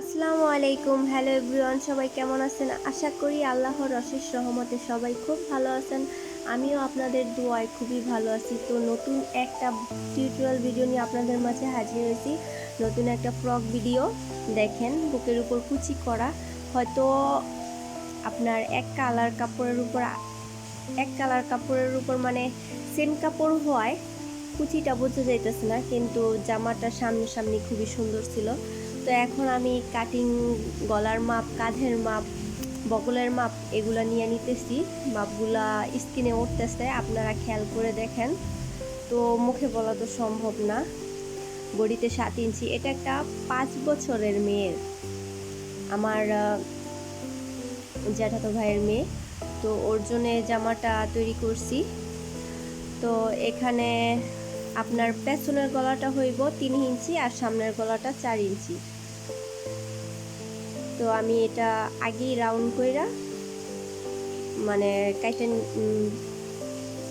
আসসালামু আলাইকুম। Hello everyone সবাই কেমন আছেন? আশা করি আল্লাহর অশেষ রহমতে সবাই খুব ভালো আছেন। আমিও আপনাদের দোয়ায় খুবই ভালো আছি। তো নতুন একটা টিউটোরিয়াল ভিডিও নিয়ে আপনাদের মাঝে হাজির হয়েছি। নতুন একটা ফ্রক ভিডিও দেখেন, বুকের উপর কুচি করা। হয়তো আপনার এক কালার কাপড়ের উপর, এক কালার কাপড়ের উপর মানে সেম কাপড় হওয়ায় কুচিটা বোঝা যাইতেছে না, কিন্তু জামাটা সামনে সামনে খুবই সুন্দর ছিল। তো এখন আমি কাটিং গলার মাপ, কাঁধের মাপ, বগলের মাপ এগুলো নিয়ে নিতেছি। মাপগুলা স্কিনে উঠতেছে, আপনারা খেয়াল করে দেখেন। তো মুখে বলা তো সম্ভব না। বডিতে সাত ইঞ্চি, এটা একটা পাঁচ বছরের মেয়ের। আমার জ্যাঠাতো ভাইয়ের মেয়ে। তো ওর জন্যে জামাটা তৈরি করছি। তো এখানে আপনার পেছনের গলাটা হইব তিন ইঞ্চি আর সামনের গলাটা চার ইঞ্চি। তো আমি এটা আগেই রাউন্ড কইরা মানে কাইটা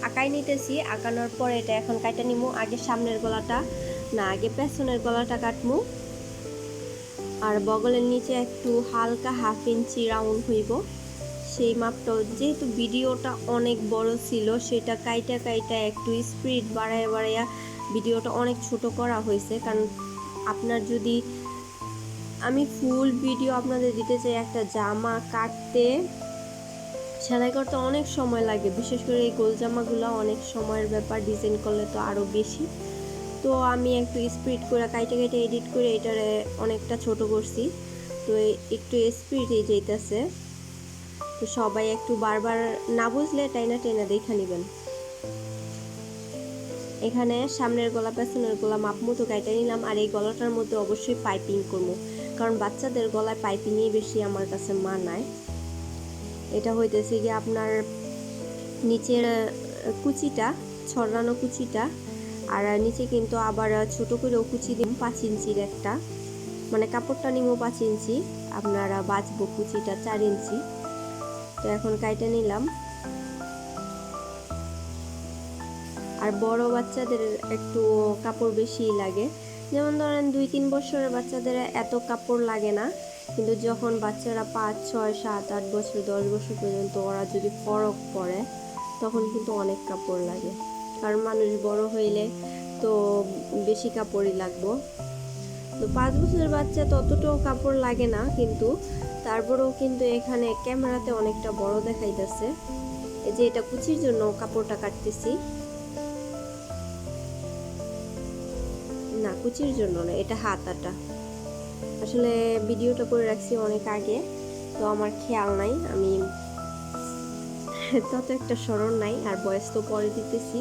আঁকাই নিতেছি। আঁকানোর পরে এটা এখন কাইটা নিমু, আগে সামনের গলাটা, না, আগে পেছনের গলাটা কাটমু। আর বগলের নিচে একটু হালকা হাফ ইঞ্চি রাউন্ড হইব। সেই মাপটা, যেহেতু ভিডিওটা অনেক বড় ছিল, সেটা কাইটা কাইটা একটু স্পিড বাড়ায় বাড়াইয়া ভিডিওটা অনেক ছোট করা হয়েছে। কারণ আপনার যদি আমি ফুল ভিডিও আপনাদের দিতে চাই একটা জামা কাটতে। সেলাই করতে অনেক সময় লাগে, বিশেষ করে এই গোল জামাগুলো অনেক সময়ের ব্যাপার ডিজাইন করলে তো আরও বেশি। তো আমি একটু স্পিড করে, কাইটে কাইটে এডিট করে এটারে অনেকটা ছোট করছি। তো একটু স্পিডে যেতেছে তো সবাই একটু বারবার না বুঝলে টাইনা টেনা দেখে নেবেন। এখানে সামনের গলা, পেছনের গলা মাপ মতো কাইটা নিলাম, আর এই গলাটার মধ্যে অবশ্যই পাইপিং করব। কারণ বাচ্চাদের গলায় পাইপিংই বেশি আমার কাছে মানায়। এটা হইতেছে কি আপনার নিচের কুচিটা, ছড়ানো কুচিটা, আর নিচে কিন্তু আবার ছোট করেও কুচি দিম পাঁচ ইঞ্চির একটা। মানে কাপড়টা নিমো পাঁচ ইঞ্চি, আপনারা বাঁচবো কুচিটা চার ইঞ্চি। তো এখন কাইটা নিলাম। আর বড় বাচ্চাদের একটু কাপড় বেশি লাগে। যেমন ধরেন দুই তিন বছরের বাচ্চাদের এত কাপড় লাগে না, কিন্তু যখন বাচ্চারা পাঁচ, ছয়, সাত, আট বছর, দশ বছর পর্যন্ত ওরা যদি ফরক পরে, তখন কিন্তু অনেক কাপড় লাগে। কারণ মানুষ বড় হইলে তো বেশি কাপড়ই লাগবো। তো পাঁচ বছরের বাচ্চা ততটাও কাপড় লাগে না, কিন্তু তারপরেও কিন্তু এখানে ক্যামেরাতে অনেকটা বড় দেখাইতেছে। যে এটা কুচির জন্য কাপড়টা কাটতেছি। কুচির জন্য না, এটা হাতাটা আসলে ভিডিওটা করে রাখছি অনেক আগে, তো আমার খেয়াল নাই, আমি তত একটা স্মরণ নাই, আর বয়স তো পরে দিতেছি।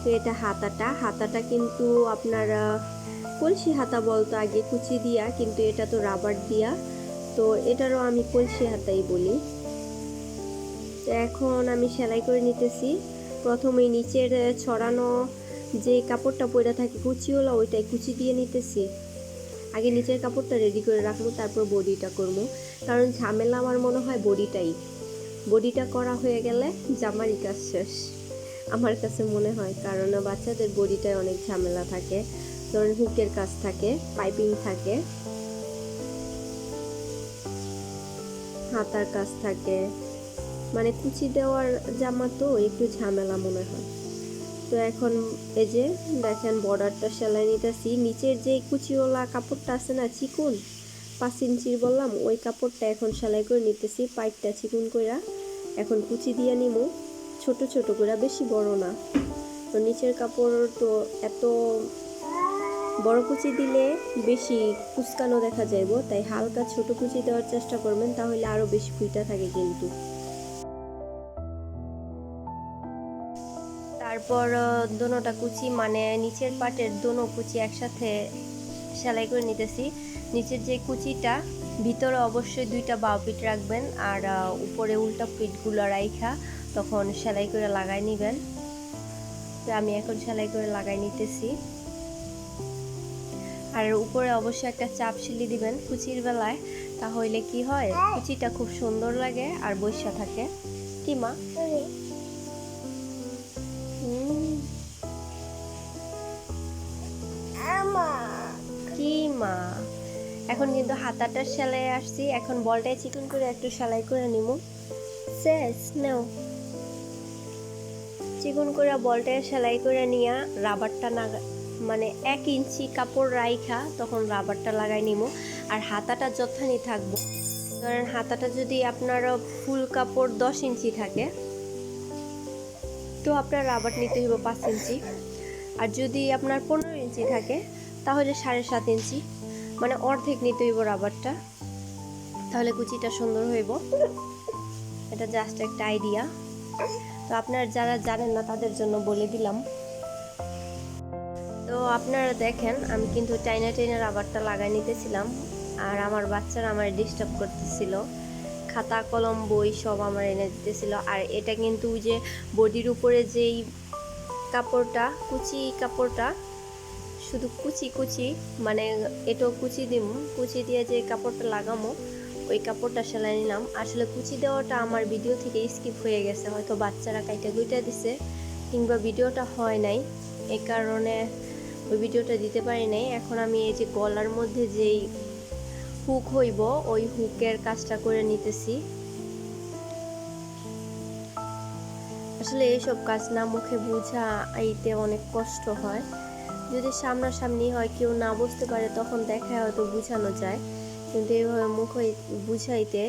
তো এটা হাতাটা হাতাটা কিন্তু আপনার কলসি হাতা বলতো আগে, কুচি দিয়া, কিন্তু এটা তো রাবার দিয়া, তো এটারও আমি কলসি হাতাই বলি। তো এখন আমি সেলাই করে নিতেছি। প্রথমে নিচের ছড়ানো যে কাপড়টা পরে থাকে কুচিওলা, ওইটাই কুচি দিয়ে নিতেছি। আগে নিচের কাপড়টা রেডি করে রাখব, তারপর বডিটা করব। কারণ ঝামেলা আমার মনে হয় বডিটাই। বডিটা করা হয়ে গেলে জামারই কাজ শেষ। আমার কাছে মনে হয়, কারণ বাচ্চাদের বডিটায় অনেক ঝামেলা থাকে। ধরেন, হুকের কাজ থাকে, পাইপিং থাকে। হাতার কাজ থাকে। মানে কুচি দেওয়ার জামা তো একটু ঝামেলা মনে হয়। তো এখন এই যে দেখেন বর্ডারটা সেলাই নিতেছি। নিচের যে কুচিওয়ালা কাপড়টা আছে না, চিকুন, পাঁচ ইঞ্চির বললাম, ওই কাপড়টা এখন সেলাই করে নিতেছি, পাইপটা চিকুন কইরা। এখন কুচি দিয়ে নিমু, ছোট ছোট করে বেশি বড় না। তো নিচের কাপড় তো এত বড় কুচি দিলে বেশি কুচকানো দেখা যাইব, তাই হালকা ছোট কুচি দেওয়ার চেষ্টা করবেন, তাহলে আরও বেশি ফুইটা থাকে কিন্তু। তারপর দোনোটা কুচি মানে নিচের পাটের দোনো কুচি একসাথে সেলাই করে নিতেছি। নিচের যে কুচিটা, ভিতরে অবশ্যই দুইটা বাউ পিঠ রাখবেন আর উপরে উল্টা পিঠগুলো রাইখা, তখন সেলাই করে লাগাই নেবেন। আমি এখন সেলাই করে লাগাই নিতেছি। আর উপরে অবশ্যই একটা চাপ সিলি দিবেন কুচির বেলায়, তাহলে কি হয়? কুচিটা খুব সুন্দর লাগে আর বৈশা থাকে। কি মা? এখন কিন্তু হাতাটার সেলাই আসছি। এখন বলটাই চিকন করে একটু সেলাই করে নিব শেষ, নেও। চিকন করে বলটায় সেলাই করে নিয়ে রাবারটা না মানে এক ইঞ্চি কাপড় রাইখা, তখন রাবারটা লাগাই নিব আর হাতাটা যথানি থাকব। ধরেন হাতাটা যদি আপনার ফুল কাপড় দশ ইঞ্চি থাকে, তো আপনার রাবার নিতে হইব পাঁচ ইঞ্চি। আর যদি আপনার পনেরো ইঞ্চি থাকে, তাহলে সাড়ে সাত ইঞ্চি। মানে অর্ধেক নিতে হইব রাবারটা। তাহলে কুচিটা সুন্দর হইব। এটা জাস্ট একটা আইডিয়া তো আপনারা যারা জানেন না, তাদের জন্য বলে দিলাম। তো আপনারা দেখেন, আমি কিন্তু টাইনা টাইনা রাবারটা লাগাই নিতেছিলাম। আর আমার বাচ্চারা আমার ডিস্টার্ব করতেছিল। খাতা, কলম, বই সব আমার এনে দিতেছিল। আর এটা কিন্তু যে বডির উপরে যেই কাপড়টা, কুচি কাপড়টা শুধু কুচি কুচি মানে এটাও কুচি দিম, কুচি দিয়ে যে কাপড়টা লাগামো, ওই কাপড়টা সেলাই নিলাম। আসলে কুচি দেওয়াটা আমার ভিডিও থেকে স্কিপ হয়ে গেছে, হয়তো বাচ্চারা কাইটা গুইটা দিছে, কিংবা ভিডিওটা হয় নাই এই কারণে ওই ভিডিওটা দিতে পারি নাই। এখন আমি এই যে গলার মধ্যে যেই হুক হইব, ওই হুকের কাজটা করে নিতেছি। আসলে এইসব কাজ না মুখে বোঝা আইতে অনেক কষ্ট হয়। যদি সামনাসামনি হয় কেউ না বুঝতে পারে, তখন দেখায় হয়তো বোঝানো যায়। কিন্তু এইভাবে মুখ বুঝাইতে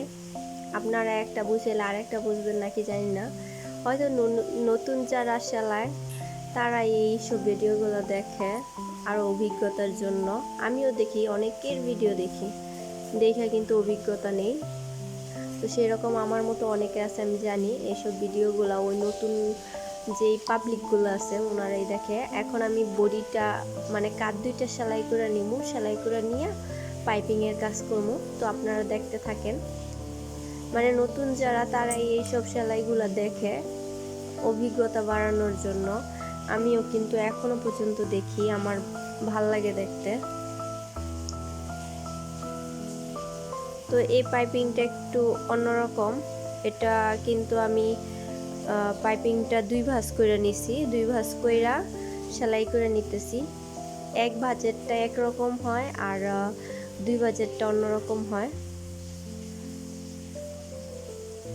আপনারা একটা বুঝাইলে আর একটা বুঝবেন নাকি জানি না। হয়তো নতুন যারা সেলায় তারা এইসব ভিডিওগুলো দেখে আর অভিজ্ঞতার জন্য। আমিও দেখি, অনেকের ভিডিও দেখি। দেখে কিন্তু অভিজ্ঞতা নেই। তো সেরকম আমার মতো অনেকে আছে, আমি জানি এইসব ভিডিওগুলো, ওই নতুন যেই পাবলিকগুলো আছে ওনারাই দেখে, এখন আমি বডিটা মানে কাঁধ দুইটা সেলাই করে নিব সেলাই করে নিয়ে পাইপিংয়ের কাজ করব তো আপনারা দেখতে থাকেন। মানে নতুন যারা, তারা এইসব সেলাইগুলো দেখে, অভিজ্ঞতা বাড়ানোর জন্য, আমিও কিন্তু এখনও পর্যন্ত দেখি, আমার ভালো লাগে দেখতে। তো এই পাইপিংটা একটু অন্যরকম। এটা কিন্তু আমি পাইপিংটা দুই ভাঁজ করে নিছি, দুই ভাঁজ কইরা সেলাই করে নিতেছি। এক ভাজেরটা একরকম হয় আর দুই বাজেটটা অন্যরকম হয়।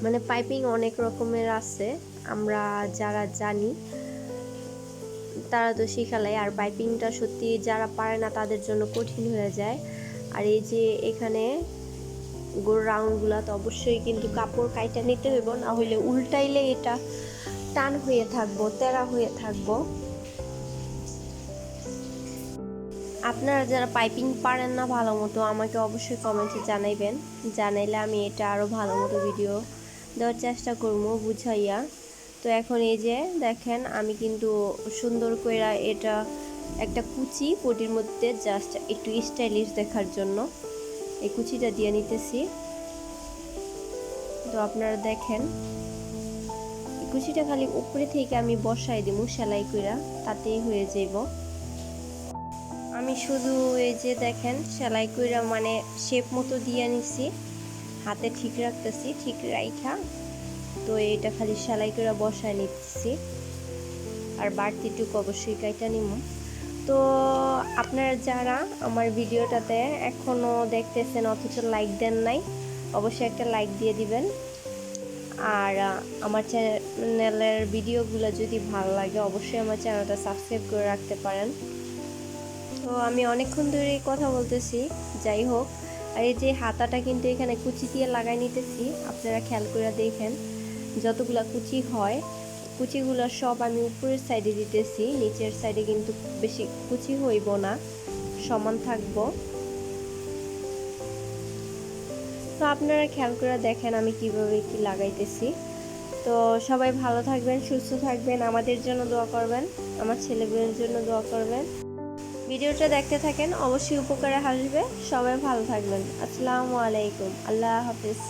মানে পাইপিং অনেক রকমের আছে, আমরা যারা জানি, তারা তো শিখালাই আর পাইপিংটা সত্যি যারা পারে না, তাদের জন্য কঠিন হয়ে যায়। আর এই যে এখানে গোল রাউন্ডগুলো তো অবশ্যই কিন্তু কাপড় কাইটা নিতে হইব, না হইলে উল্টাইলে এটা টান হয়ে থাকব, তেরা হয়ে থাকব। আপনারা যারা পাইপিং পারেন না ভালো মতো, আমাকে অবশ্যই কমেন্টে জানাইবেন। জানাইলে আমি এটা আরও ভালো মতো ভিডিও দেওয়ার চেষ্টা করব বুঝাইয়া। তো এখন এই যে দেখেন, আমি কিন্তু সুন্দর করে এটা একটা কুচি, পটির মধ্যে জাস্ট একটু স্টাইলিশ দেখার জন্য। এই কুচিটা দিয়ে নিতেছি। তো আপনারা দেখেন কুচিটা খালি উপরে থেকে আমি বসাই দিব সেলাই কইরা, তাতেই হয়ে যাইব। আমি শুধু এই যে দেখেন, সেলাই কইরা মানে শেপ মতো দিয়ে নিছি, হাতে ঠিক রাখতেছি, ঠিক রাইখা। তো এটা খালি সেলাই করে বসায় নিচ্ছি আর বাড়তিটুকু অবশ্যই কাইটা নিব তো আপনারা যারা আমার ভিডিওটাতে এখনও দেখতেছেন, অথচ লাইক দেন নাই, অবশ্যই একটা লাইক দিয়ে দিবেন। আর আমার চ্যানেলের ভিডিওগুলো যদি ভালো লাগে, অবশ্যই আমার চ্যানেলটা সাবস্ক্রাইব করে রাখতে পারেন। তো আমি অনেকক্ষণ ধরে কথা বলতেছি, যাই হোক। আর এই যে হাতাটা কিন্তু এখানে কুচি দিয়ে লাগাই নিতেছি, আপনারা খেয়াল করে দেখেন, যতগুলা কুচি হয় কুচিগুলো সব আমি উপরের সাইডে দিতেছি, নিচের সাইডে কিন্তু বেশি কুচি হইব না, সমান থাকব। তো আপনারা খেয়াল করে দেখেন আমি কীভাবে কি লাগাইতেছি। তো সবাই ভালো থাকবেন, সুস্থ থাকবেন, আমাদের জন্য দোয়া করবেন, আমার ছেলেমেয়ের জন্য দোয়া করবেন। ভিডিওটা দেখতে থাকেন, অবশ্যই উপকারে হাসবে সবাই ভালো থাকবেন। আসসালামু আলাইকুম। আল্লাহ হাফিজ।